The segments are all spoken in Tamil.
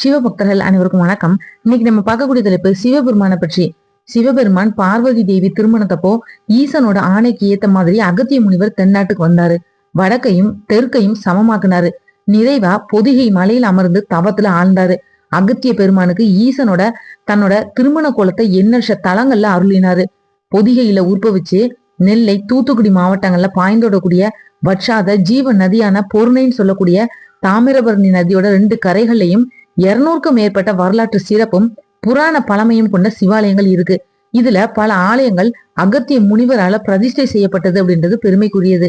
சிவபக்தர்கள் அனைவருக்கும் வணக்கம். இன்னைக்கு நம்ம பார்க்கக்கூடிய தலைப்பு சிவபெருமானை பற்றி. சிவபெருமான் பார்வதி தேவி திருமணத்தப்போ ஈசனோட ஆணைக்கு ஏத்த மாதிரி அகத்திய முனிவர் தென்னாட்டுக்கு வந்தாரு. வடக்கையும் தெற்கையும் சமமாக்குனாரு. நிறைவா பொதிகை மலையில் அமர்ந்து தவத்துல ஆழ்ந்தாரு. அகத்திய பெருமானுக்கு ஈசனோட தன்னோட திருமண கோலத்தை எண்ணற்ற தலங்கள்ல அருளினாரு. பொதிகையில உற்பவிச்சு நெல்லை தூத்துக்குடி மாவட்டங்கள்ல பாய்ந்தோடக்கூடிய வற்றாத ஜீவ நதியான பொருணைன்னு சொல்லக்கூடிய தாமிரபரணி நதியோட ரெண்டு கரைகளையும் இருநூறுக்கும் மேற்பட்ட வரலாற்று சிறப்பும் புராண பழமையும் கொண்ட சிவாலயங்கள் இருக்கு. இதுல பல ஆலயங்கள் அகத்திய முனிவரால பிரதிஷ்டை செய்யப்பட்டது அப்படின்றது பெருமைக்குரியது.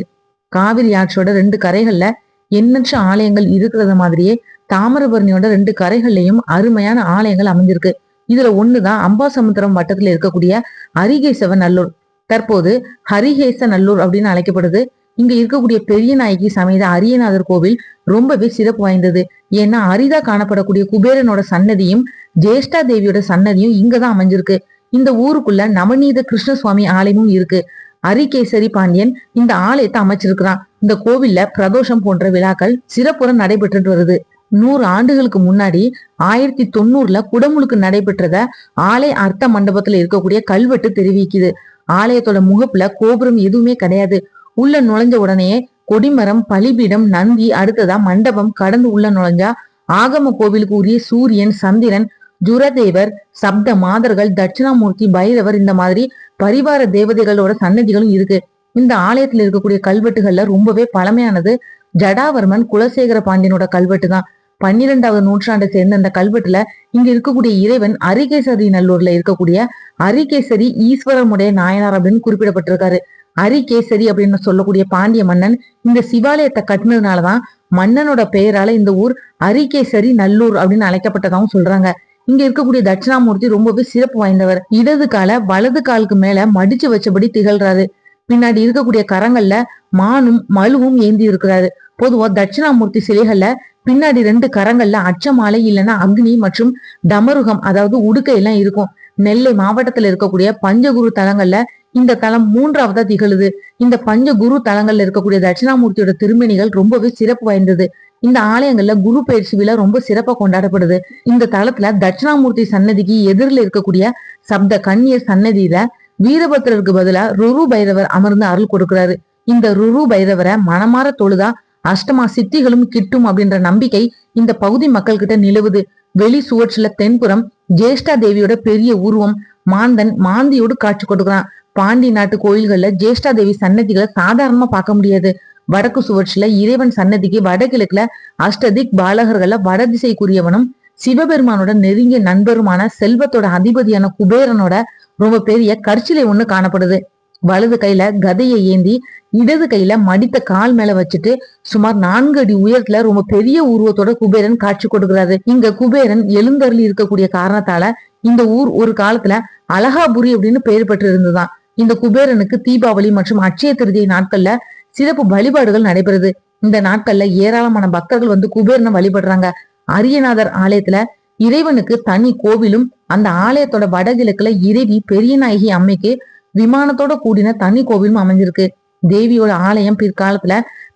காவிரி ஆற்றோட ரெண்டு கரைகள்ல எண்ணற்ற ஆலயங்கள் இருக்கிறது மாதிரியே தாமிரபரணியோட ரெண்டு கரைகள்லயும் அருமையான ஆலயங்கள் அமைஞ்சிருக்கு. இதுல ஒண்ணுதான் அம்பாசமுத்திரம் வட்டத்துல இருக்கக்கூடிய அரிகேசவ நல்லூர் தற்போது ஹரிகேச நல்லூர் அப்படின்னு அழைக்கப்படுது. இங்க இருக்கக்கூடிய பெரிய நாயகி சமேத அரியநாதர் கோவில் ரொம்பவே சிறப்பு வாய்ந்தது. ஏன்னா அரிதா காணப்படக்கூடிய குபேரனோட சன்னதியும் ஜேஷ்டா தேவியோட சன்னதியும் இங்கதான் அமைஞ்சிருக்கு. இந்த ஊருக்குள்ள நவநீத கிருஷ்ணசுவாமி ஆலயமும் இருக்கு. அரிகேசரி பாண்டியன் இந்த ஆலயத்தை அமைச்சிருக்கிறான். இந்த கோவில்ல பிரதோஷம் போன்ற விழாக்கள் சிறப்புற நடைபெற்றுட்டு வருது. நூறு ஆண்டுகளுக்கு முன்னாடி ஆயிரத்தி தொண்ணூறுல குடமுழுக்கு நடைபெற்றத ஆலய அர்த்த மண்டபத்துல இருக்கக்கூடிய கல்வெட்டு தெரிவிக்குது. ஆலயத்தோட முகப்புல கோபுரம் எதுவுமே கிடையாது. உள்ள நுழைஞ்ச உடனே கொடிமரம் பலிபீடம் நந்தி அடுத்ததா மண்டபம் கடந்து உள்ள நுழைஞ்சா ஆகம கோவிலுக்கு உரிய சூரியன் சந்திரன் ஜுரதேவர் சப்த மாதர்கள் தட்சிணாமூர்த்தி பைரவர் இந்த மாதிரி பரிவார தேவதைகளோட சன்னதிகளும் இருக்கு. இந்த ஆலயத்துல இருக்கக்கூடிய கல்வெட்டுகள்ல ரொம்பவே பழமையானது ஜடாவர்மன் குலசேகர பாண்டியனோட கல்வெட்டு தான் பன்னிரெண்டாவது நூற்றாண்டை சேர்ந்த அந்த கல்வெட்டுல இங்க இருக்கக்கூடிய இறைவன் அரிகேசரி நல்லூர்ல இருக்கக்கூடிய அரிகேசரி ஈஸ்வரமுடைய நாயனார் அப்படின்னு குறிப்பிடப்பட்டிருக்காரு. அரிகேசரி அப்படின்னு சொல்லக்கூடிய பாண்டிய மன்னன் இந்த சிவாலயத்தை கட்டினதுனாலதான் மன்னனோட பெயரால இந்த ஊர் அரிகேசரி நல்லூர் அப்படின்னு அழைக்கப்பட்டதாகவும் சொல்றாங்க. இங்க இருக்கக்கூடிய தட்சிணாமூர்த்தி ரொம்பவே சிறப்பு வாய்ந்தவர். இடது கால வலது காலுக்கு மேல மடிச்சு வச்சபடி திகழ்றாரு. பின்னாடி இருக்கக்கூடிய கரங்கள்ல மானும் மலுவும் ஏந்தி இருக்கிறாரு. பொதுவா தட்சிணாமூர்த்தி சிலைகள்ல பின்னாடி ரெண்டு கரங்கள்ல அச்சமாலை இல்லைன்னா அக்னி மற்றும் டமருகம் அதாவது உடுக்கை எல்லாம் இருக்கும். நெல்லை மாவட்டத்துல இருக்கக்கூடிய பஞ்சகுரு தலங்கள்ல இந்த தலம் மூன்றாவதா திகழுது. இந்த பஞ்ச குரு தலங்கள்ல இருக்கக்கூடிய தட்சிணாமூர்த்தியோட திருமணிகள் ரொம்பவே சிறப்பு வாய்ந்தது. இந்த ஆலயங்கள்ல குரு பயிற்சி விழா ரொம்ப சிறப்பா கொண்டாடப்படுது. இந்த தளத்துல தட்சிணாமூர்த்தி சன்னதிக்கு எதிரில் இருக்கக்கூடிய சப்த கண்ணியர் சன்னதியில வீரபத்திரருக்கு பதிலா ருரு பைரவர் அமர்ந்து அருள் கொடுக்கிறாரு. இந்த ருரு பைரவரை மனமாற தொழுதா அஷ்டமா சித்திகளும் கிட்டும் அப்படின்ற நம்பிக்கை இந்த பகுதி மக்கள் கிட்ட நிலவுது. வெளி சுவற்றுல தென்புறம் ஜேஷ்டா தேவியோட பெரிய உருவம் மாந்தன் மாந்தியோடு காட்சி கொடுக்குறான். பாண்டி நாட்டு கோயில்கள்ல ஜேஷ்டா தேவி சன்னதிகளை சாதாரணமா பார்க்க முடியாது. வடக்கு சுவர்ச்சில இறைவன் சன்னதிக்கு வடகிழக்குல அஷ்டதிக் பாலகர்கள்ல வடதிசைக்குரியவனும் சிவபெருமானோட நெருங்கிய நண்பருமான செல்வத்தோட அதிபதியான குபேரனோட ரொம்ப பெரிய கற்சிலை ஒண்ணு காணப்படுது. வலது கையில கதையை ஏந்தி இடது கையில மடித்த கால் மேல வச்சுட்டு சுமார் நான்கு அடி உயரத்துல ரொம்ப பெரிய உருவத்தோட குபேரன் காட்சி கொடுக்கிறாரு. இங்க குபேரன் எழுந்தருளி இருக்கக்கூடிய காரணத்தால இந்த ஊர் ஒரு காலத்துல அழகாபுரி அப்படின்னு பெயர் பெற்று இருந்துதான் இந்த குபேரனுக்கு தீபாவளி மற்றும் அட்சய திருதியை நாட்கள்ல சிறப்பு வழிபாடுகள் நடைபெறுது. இந்த நாட்கள்ல ஏராளமான பக்தர்கள் வந்து குபேரனை வழிபடுறாங்க. அரியநாதர் ஆலயத்துல இறைவனுக்கு தனி கோவிலும் அந்த ஆலயத்தோட வடகிழக்குல இறைவி பெரிய நாயகி அம்மைக்கு விமானத்தோட கூடின தனி கோவிலும் அமைஞ்சிருக்கு. தேவியோட ஆலயம் பிற்காலத்துல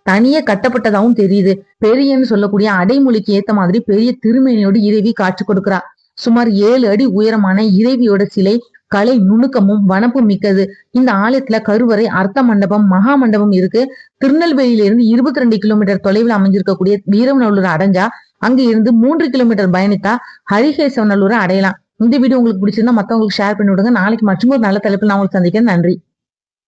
தனியே கட்டப்பட்டதாகவும் தெரியுது. பெரியன்னு சொல்லக்கூடிய அடைமொழிக்கு ஏத்த மாதிரி பெரிய திருமேனியோடு இறைவி காட்சி கொடுக்கிறா. சுமார் ஏழு அடி உயரமான இறைவியோட சிலை கலை நுணுக்கமும் வனப்பும் மிக்கது. இந்த ஆலயத்துல கருவறை அர்த்த மண்டபம் மகா மண்டபம் இருக்கு. திருநெல்வேலியில இருந்து இருபத்தி ரெண்டு கிலோமீட்டர் தொலைவில் அமைஞ்சிருக்கக்கூடிய வீரவநல்லூர் அடைஞ்சா அங்க இருந்து மூன்று கிலோமீட்டர் பயணித்தா ஹரிகேசவநல்லூரை அடையலாம். இந்த வீடியோ உங்களுக்கு பிடிச்சிருந்தா மத்தவங்களுக்கு ஷேர் பண்ணி விடுங்க. நாளைக்கு மற்றும் ஒரு நல்ல தலைப்பில் நான் உங்களுக்கு சந்திக்கிறேன். நன்றி.